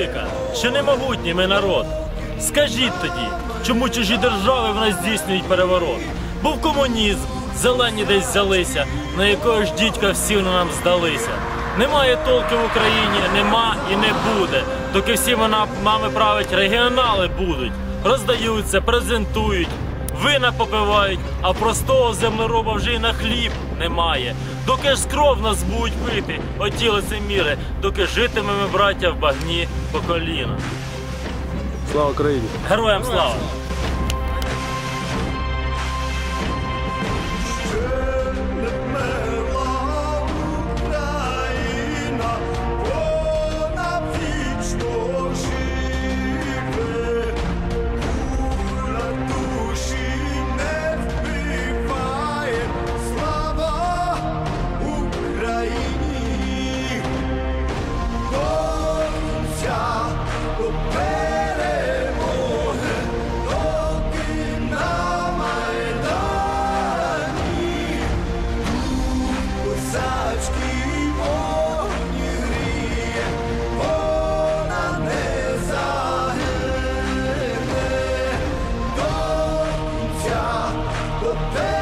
велика, що не могутній ми народ. Скажіть тоді, чому чужі держави в нас здійснюють переворот? Був комунізм, зелені десь взялися, на якого ж дідька всі нам здалися. Немає толки в Україні, нема і не буде, доки всі вона нами править регіонали будуть, роздаються, презентують, вина попивають, а простого землероба вже й на хліб немає. Доки ж кров нас будуть пити, оті лицеміри, доки житимемо браття в багні по коліна. Слава Україні! Героям слава! the pain.